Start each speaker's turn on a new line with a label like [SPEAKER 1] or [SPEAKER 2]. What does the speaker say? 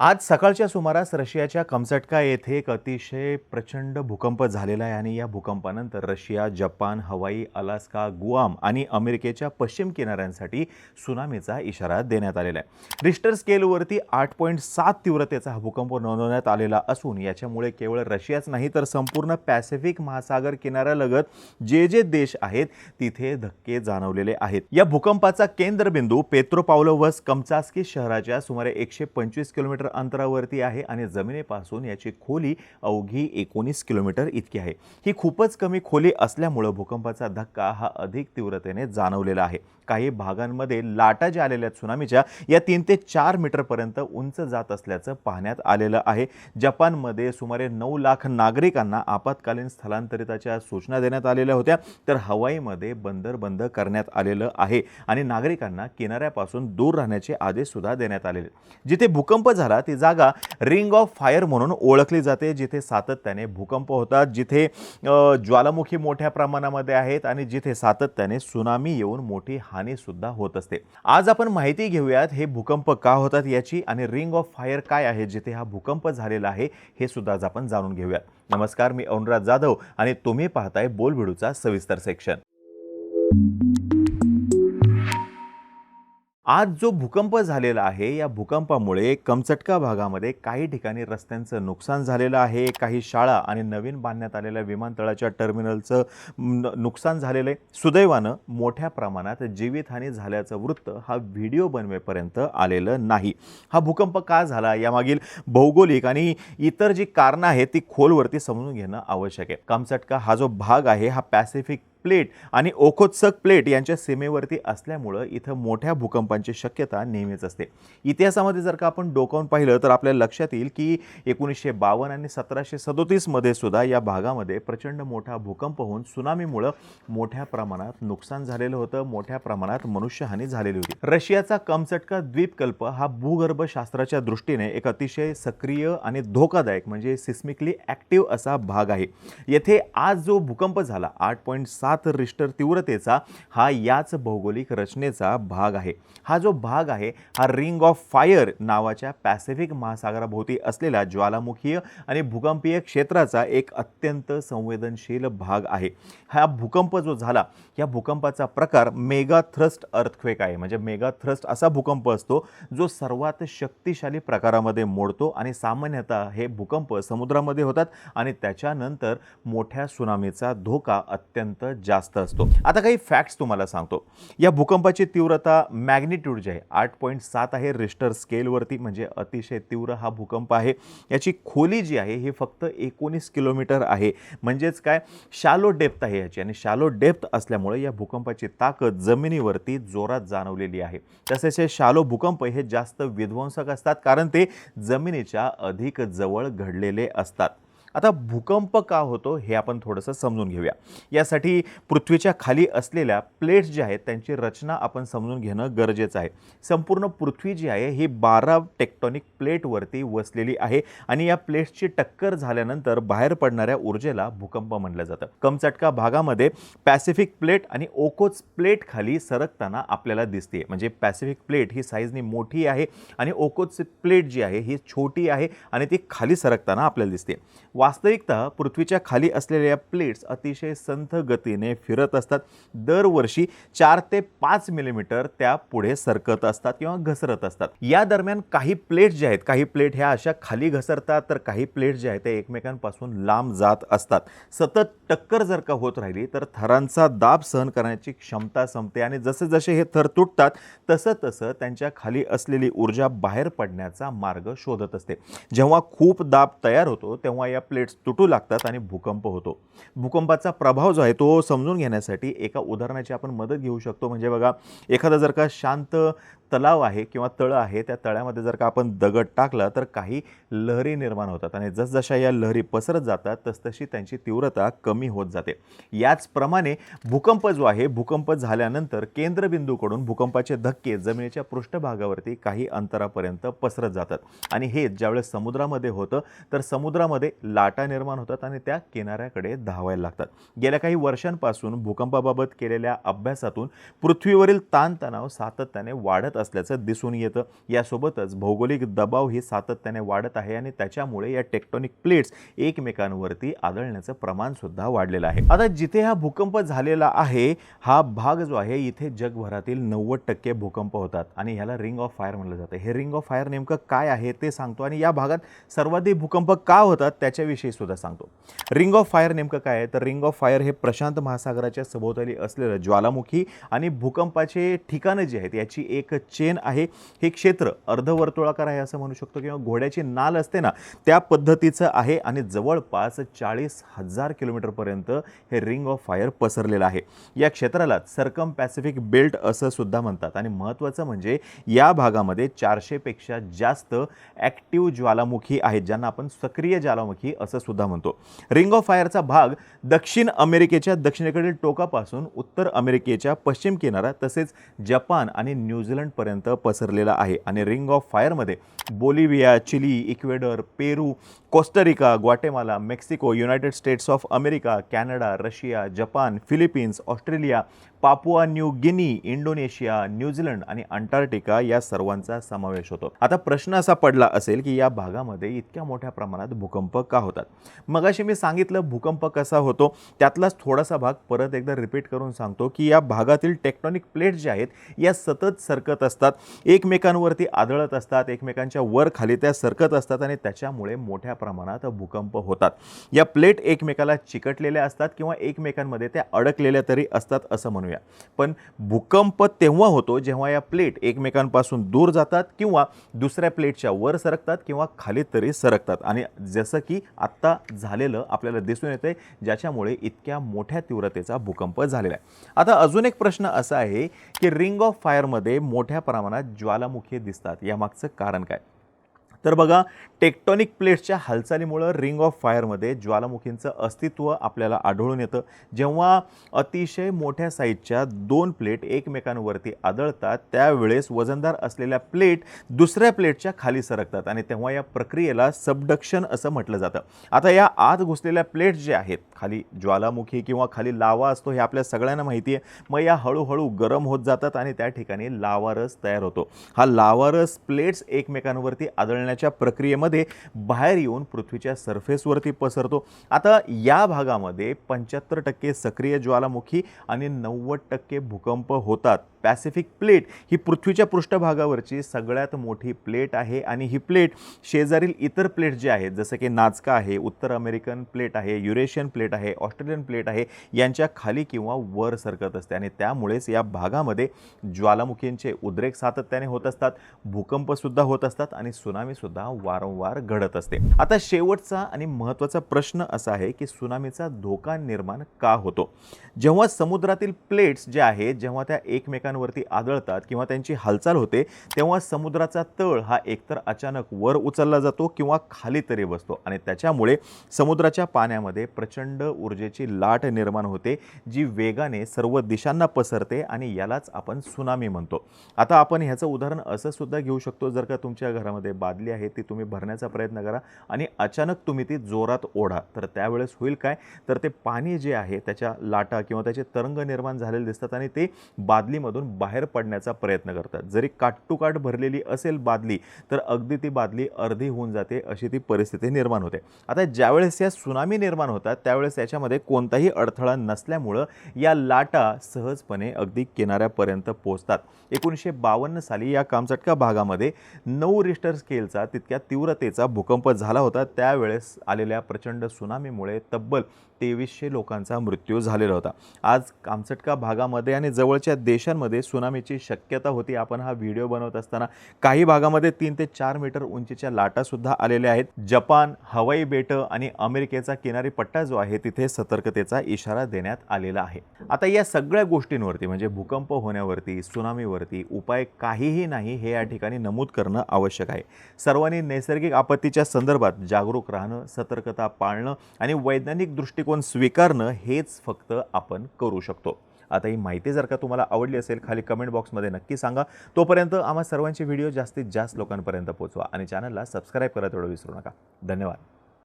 [SPEAKER 1] आज सकाळच्या सुमारास रशियाच्या कमचटका येथे एक अतिशय प्रचंड भूकंप झालेला आहे आणि या भूकंपानंतर Russia Japan Hawaii Alaska Guam आणि अमेरिकेच्या पश्चिम किनाऱ्यांसाठी सुनामीचा इशारा देण्यात आलेला आहे. रिस्टर स्केलवरती आठ पॉईंट सात तीव्रतेचा हा भूकंप नोंदवण्यात आलेला असून याच्यामुळे केवळ रशियाच नाही तर संपूर्ण पॅसिफिक महासागर किनाऱ्यालगत जे जे देश आहेत तिथे धक्के जाणवलेले आहेत. या भूकंपाचा केंद्रबिंदू पेत्रोपावलोवस कमचास्की शहराच्या सुमारे एकशे पंचवीस किलोमीटर अंतरावरती आहे आणि जमिनीपासून याची खोली अवघी एकोणीस किलोमीटर इतकी आहे. ही खूपच कमी खोली असल्यामुळं भूकंपाचा धक्का हा अधिक तीव्रतेने जाणवलेला आहे. काही भागांमध्ये लाटा ज्या आलेल्या आहेत सुनामीच्या या तीन ते चार मीटरपर्यंत उंच जात असल्याचं पाहण्यात आलेलं आहे. जपानमध्ये सुमारे नऊ लाख नागरिकांना आपत्कालीन स्थलांतरिताच्या सूचना देण्यात आलेल्या होत्या तर हवाईमध्ये बंदर बंद करण्यात आलेलं आहे आणि नागरिकांना किनाऱ्यापासून दूर राहण्याचे आदेश सुद्धा देण्यात आलेले जिथे भूकंप झाला ती जागा रिंग ऑफ फायर म्हणून ओळखली जाते जिथे सातत्याने भूकंप होतात जिथे ज्वालामुखी मोठ्या प्रमाणामध्ये आहेत आणि जिथे सातत्याने सुनामी येऊन मोठी हानी सुद्धा होत असते. आज आपण माहिती घेऊयात हे भूकंप का होतात याची आणि रिंग ऑफ फायर काय आहे जिथे हा भूकंप झालेला आहे हे सुद्धा आज आपण जाणून घेऊयात. नमस्कार मी अनुराज जाधव आणि तुम्ही पाहताय बोलबिडूचा सविस्तर सेक्शन आज जो भूकंप झालेला आहे या भूकंपामुळे कमचटका भागामध्ये काही ठिकाणी रस्त्यांचं नुकसान झालेलं आहे. काही शाळा आणि नवीन बांधण्यात आलेल्या विमानतळाच्या टर्मिनलचं न- नुकसान झालेलं आहे. सुदैवानं मोठ्या प्रमाणात जीवितहानी झाल्याचं वृत्त हा व्हिडिओ बनवेपर्यंत आलेलं नाही. हा भूकंप का झाला यामागील भौगोलिक आणि इतर जी कारणं आहेत ती खोलवरती समजून घेणं आवश्यक आहे. कमचटका हा जो भाग आहे हा पॅसिफिक प्लेट आणि ओखोत्सक प्लेट यांच्या सीमेवरती असल्यामुळं इथं मोठ्या भूकंपांची शक्यता नेहमीच असते. इतिहासामध्ये जर का आपण डोकावून पाहिलं तर आपल्या लक्षात येईल की एकोणीसशे बावन्न आणि सतराशे सदोतीसमध्ये सुद्धा या भागामध्ये प्रचंड मोठा भूकंप होऊन सुनामीमुळं मोठ्या प्रमाणात नुकसान झालेलं होतं मोठ्या प्रमाणात मनुष्यहानी झालेली होती. रशियाचा कमचटका द्वीपकल्प हा भूगर्भशास्त्राच्या दृष्टीने एक अतिशय सक्रिय आणि धोकादायक म्हणजे सिस्मिकली ॲक्टिव्ह असा भाग आहे. येथे आज जो भूकंप झाला आठ पॉईंट सात रिस्टर तीव्रतेचा हा याच भौगोलिक रचनेचा भाग आहे. हा जो भाग आहे हा रिंग ऑफ फायर नावाच्या पॅसिफिक महासागराभोवती असलेला ज्वालामुखीय आणि भूकंपीय क्षेत्राचा एक अत्यंत संवेदनशील भाग आहे. हा भूकंप जो झाला या भूकंपाचा प्रकार मेगा थ्रस्ट अर्थक्वेक आहे. म्हणजे मेगा थ्रस्ट असा भूकंप असतो जो सर्वात शक्तिशाली प्रकारामध्ये मोडतो आणि सामान्यतः हे भूकंप समुद्रामध्ये होतात आणि त्याच्यानंतर मोठ्या सुनामीचा धोका अत्यंत जास्त असतो. आता काही फॅक्ट्स तुम्हाला सांगतो. या भूकंपाची तीव्रता मॅग्निट्यूड जी आहे आठ पॉईंट सात आहे रिस्टर स्केलवरती म्हणजे अतिशय तीव्र हा भूकंप आहे. याची खोली जी आहे ही फक्त एकोणीस किलोमीटर आहे. म्हणजेच काय? शालो डेप्थ आहे याची आणि शालो डेप्थ असल्यामुळे या भूकंपाची ताकद जमिनीवरती जोरात जाणवलेली आहे. तसेच हे शालो भूकंप हे जास्त विध्वंसक असतात कारण ते जमिनीच्या अधिक जवळ घडलेले असतात. आता भूकंप का होतो हे आपण थोडंसं समजून घेऊया. यासाठी पृथ्वीच्या खाली असलेल्या प्लेट्स ज्या आहेत त्यांची रचना आपण समजून घेणं गरजेचं आहे. संपूर्ण पृथ्वी जी आहे ही बारा टेक्टॉनिक प्लेटवरती वसलेली आहे आणि या प्लेट्सची टक्कर झाल्यानंतर बाहेर पडणाऱ्या ऊर्जेला भूकंप म्हणलं जातं. कमचटका भागामध्ये पॅसिफिक प्लेट आणि ओकोच प्लेट खाली सरकताना आपल्याला दिसते म्हणजे पॅसिफिक प्लेट ही साईजनी मोठी आहे आणि ओकोच प्लेट जी आहे ही छोटी आहे आणि ती खाली सरकताना आपल्याला दिसते वास्तविकतः पृथ्वीच्या खाली असलेल्या या प्लेट्स अतिशय संथ गतीने फिरत असतात. दरवर्षी चार ते पाच मिलीमीटर त्या पुढे सरकत असतात किंवा घसरत असतात. या दरम्यान काही प्लेट ज्या आहेत काही प्लेट ह्या अशा खाली घसरतात तर काही प्लेट ज्या आहेत त्या एकमेकांपासून लांब जात असतात. सतत टक्कर जर का होत राहिली तर थरांचा दाब सहन करण्याची क्षमता संपते आणि जसे जसे हे थर तुटतात तसं तसं त्यांच्या खाली असलेली ऊर्जा बाहेर पडण्याचा मार्ग शोधत असते. जेव्हा खूप दाब तयार होतो तेव्हा या प्लेट्स तुटू लागतात आणि भूकंप होतो. भूकंपाचा प्रभाव जो आहे तो समजून घेण्यासाठी एका उदाहरणाची आपण मदत घेऊ शकतो. म्हणजे बघा एखादा जर का शांत तलाव आहे किंवा तळं आहे त्या तळ्यामध्ये जर का आपण दगड टाकला तर काही लहरी निर्माण होतात. आणि जसजशा या लहरी पसरत जातात तसतशी त्यांची तीव्रता कमी होत जाते. याचप्रमाणे भूकंप जो आहे भूकंप झाल्यानंतर केंद्रबिंदूकडून भूकंपाचे धक्के जमिनीच्या पृष्ठभागावरती काही अंतरापर्यंत पसरत जातात. आणि हे ज्यावेळेस समुद्रामध्ये होतं तर समुद्रामध्ये लाटा निर्माण होतात आणि त्या किनाऱ्याकडे धावायला लागतात. गेल्या काही वर्षांपासून भूकंपाबाबत केलेल्या अभ्यासातून पृथ्वीवरील ताणतणाव सातत्याने वाढत वाढत असल्याचं दिसून येतं. यासोबतच भौगोलिक दबाव ही सातत्याने वाढत आहे आणि त्याच्यामुळे या टेक्टॉनिक प्लेट्स एकमेकांवरती आदळण्याचं प्रमाण सुद्धा वाढलेलं आहे. आता जिथे हा भूकंप झालेला आहे हा भाग जो आहे इथे जगभरातील नव्वद टक्के भूकंप होतात आणि ह्याला रिंग ऑफ फायर म्हणलं जातं. हे रिंग ऑफ फायर नेमकं काय आहे ते सांगतो आणि या भागात सर्वाधिक भूकंप का होतात त्याच्याविषयी सुद्धा सांगतो. रिंग ऑफ फायर नेमकं काय आहे? तर रिंग ऑफ फायर हे प्रशांत महासागराच्या सभोवताली असलेलं ज्वालामुखी आणि भूकंपाचे ठिकाणं जी आहेत याची एक चेन आहे. हे क्षेत्र अर्धवर्तुळाकार आहे असं म्हणू शकतो किंवा घोड्याची नाल असते ना त्या पद्धतीचं आहे आणि जवळपास चाळीस हजार किलोमीटरपर्यंत हे रिंग ऑफ फायर पसरलेलं आहे. या क्षेत्राला सरकम पॅसिफिक बेल्ट असं सुद्धा म्हणतात आणि महत्त्वाचं म्हणजे या भागामध्ये चारशेपेक्षा जास्त ॲक्टिव्ह ज्वालामुखी आहेत ज्यांना आपण सक्रिय ज्वालामुखी असं सुद्धा म्हणतो. रिंग ऑफ फायरचा भाग दक्षिण अमेरिकेच्या दक्षिणेकडील टोकापासून उत्तर अमेरिकेच्या पश्चिम किनारा तसेच जपान आणि न्यूझीलंड पर्यंत पसरलेला आहे. आणि ring of फायरमध्ये Bolivia Chile Ecuador Peru Costa Rica Guatemala Mexico United States of America Canada Russia Japan Philippines Australia Papua New Guinea Indonesia New Zealand आणि अंटार्क्टिका या सर्वांचा समावेश होतो. आता प्रश्न असा पडला असेल की या भागामध्ये इतक्या मोठ्या प्रमाणात भूकंप का होतात? मगाशी मी सांगितलं भूकंप कसा होतो त्यातलाच थोडासा भाग परत एकदा रिपीट करून सांगतो की या भागातील टेक्टॉनिक प्लेट ज्या आहेत या सतत सरकत असतात एकमेकांवरती आदळत असतात एकमेकांच्या वर खाली त्या सरकत असतात आणि त्याच्यामुळे मोठ्या प्रमाणात भूकंप होतात. या प्लेट एकमेकाला चिकटलेल्या असतात किंवा एकमेकांमध्ये त्या अडकलेल्या तरी असतात असं म्हणूया. पण भूकंप तेव्हा होतो जेव्हा या प्लेट एकमेकांपासून दूर जातात किंवा दुसऱ्या प्लेटच्या वर सरकतात किंवा खाली तरी सरकतात. आणि जसं की आत्ता झालेलं आपल्याला दिसून येतंय ज्याच्यामुळे इतक्या मोठ्या तीव्रतेचा भूकंप झालेला आहे. आता अजून एक प्रश्न असा आहे की रिंग ऑफ फायरमध्ये मोठ्या प्रमाणात ज्वालामुखी दिसतात. यामागचं कारण काय? तर बघा टेक्टॉनिक प्लेट्सच्या हालचालीमुळं रिंग ऑफ फायरमध्ये ज्वालामुखींचं अस्तित्व आपल्याला आढळून येतं. जेव्हा अतिशय मोठ्या साईजच्या दोन प्लेट एकमेकांवरती आदळतात त्यावेळेस वजनदार असलेल्या प्लेट दुसऱ्या प्लेटच्या खाली सरकतात आणि तेव्हा या प्रक्रियेला सबडक्शन असं म्हटलं जातं. आता या आत घुसलेल्या प्लेट्स जे आहेत खाली ज्वालामुखी किंवा खाली लावा असतो हे आपल्या सगळ्यांना माहिती आहे. मग या हळूहळू गरम होत जातात आणि त्या ठिकाणी लावारस तयार होतो. हा लावारस प्लेट्स एकमेकांवरती आदळण्याच्या प्रक्रियेमध्ये बाहेर येऊन पृथ्वीच्या सरफेसवरती पसरतो. आता या भागामध्ये पंच्याहत्तर टक्के सक्रिय ज्वालामुखी आणि नव्वद टक्के भूकंप होतात. पॅसिफिक प्लेट ही पृथ्वीच्या पृष्ठभागावरची सगळ्यात मोठी प्लेट आहे आणि ही प्लेट शेजारील इतर प्लेट जे आहेत जसं की नाचका आहे उत्तर अमेरिकन प्लेट आहे युरेशियन प्लेट आहे ऑस्ट्रेलियन प्लेट आहे यांच्या खाली किंवा वर सरकत असते आणि त्यामुळेच या भागामध्ये ज्वालामुखींचे उद्रेक सातत्याने होत असतात भूकंपसुद्धा होत असतात आणि सुनामीसुद्धा वारंवार घडत असते. आता शेवटचा आणि महत्त्वाचा प्रश्न असा आहे की सुनामीचा धोका निर्माण का होतो? जेव्हा समुद्रातील प्लेट्स जे आहेत जेव्हा त्या एकमेकांवरती आदळतात किंवा त्यांची हालचाल होते तेव्हा समुद्राचा तळ हा एकतर अचानक वर उचलला जातो किंवा खाली तरी बसतो आणि त्याच्यामुळे समुद्राच्या पाण्यामध्ये प्रचंड ऊर्जेची लाट निर्माण होते जी वेगाने सर्व दिशांना पसरते आणि यालाच आपण सुनामी म्हणतो. आता आपण ह्याचं उदाहरण असं सुद्धा घेऊ शकतो जर का तुमच्या घरामध्ये बादली आहे ती तुम्ही भरण्याचा प्रयत्न करा आणि अचानक तुम्ही ती जोरात ओढा. तर त्यावेळेस होईल काय? तर ते पाणी जे आहे त्याच्या लाटा किंवा त्याचे तरंग निर्माण झालेले दिसतात आणि ते बादलीमधून बाहेर पडण्याचा प्रयत्न करतात. जरी काटटुकाट भरलेली असेल बादली तर अगदी ती बादली अर्धी होऊन जाते अशी ती परिस्थिती निर्माण होते. आता ज्यावेळेस या सुनामी निर्माण होतात त्यावेळेस याच्यामध्ये कोणताही अडथळा नसल्यामुळं या लाटा सहजपणे अगदी किनाऱ्यापर्यंत पोहोचतात. एकोणीसशे बावन्न साली या कामचटका भागामध्ये नऊ रिस्टर स्केलचा तितक्या तीव्रतेचा भूकंप झाला होता. त्यावेळेस आलेल्या प्रचंड सुनामीमुळे तब्बल तेवीसशे लोकांचा मृत्यू झालेला होता. आज कामचटका भागामध्ये आणि जवळच्या देशांमध्ये सुनामीची शक्यता होती. आपण हा व्हिडिओ बनवत असताना काही भागामध्ये तीन ते चार मीटर उंचीच्या लाटासुद्धा आलेल्या आहेत. जपान हवाई बेटं आणि अमेरिकेचा किनारी पट्टा जो आहे तिथे सतर्कतेचा इशारा देण्यात आलेला आहे. आता या सगळ्या गोष्टींवरती म्हणजे भूकंप होण्यावरती सुनामीवरती उपाय काहीही नाही हे या ठिकाणी नमूद करणं आवश्यक आहे. सर्वांनी नैसर्गिक आपत्तीच्या संदर्भात जागरूक राहणं सतर्कता पाळणं आणि वैज्ञानिक दृष्टिकोन स्वीकारणं हेच फक्त आपण करू शकतो. आता ही माहिती जर का तुम्हाला आवडली असेल खाली कमेंट बॉक्समध्ये नक्की सांगा. तोपर्यंत आम्हा सर्वांचे व्हिडिओ जास्तीत जास्त लोकांपर्यंत पोहोचवा आणि चॅनलला सबस्क्राईब करा तेवढं विसरू नका. धन्यवाद.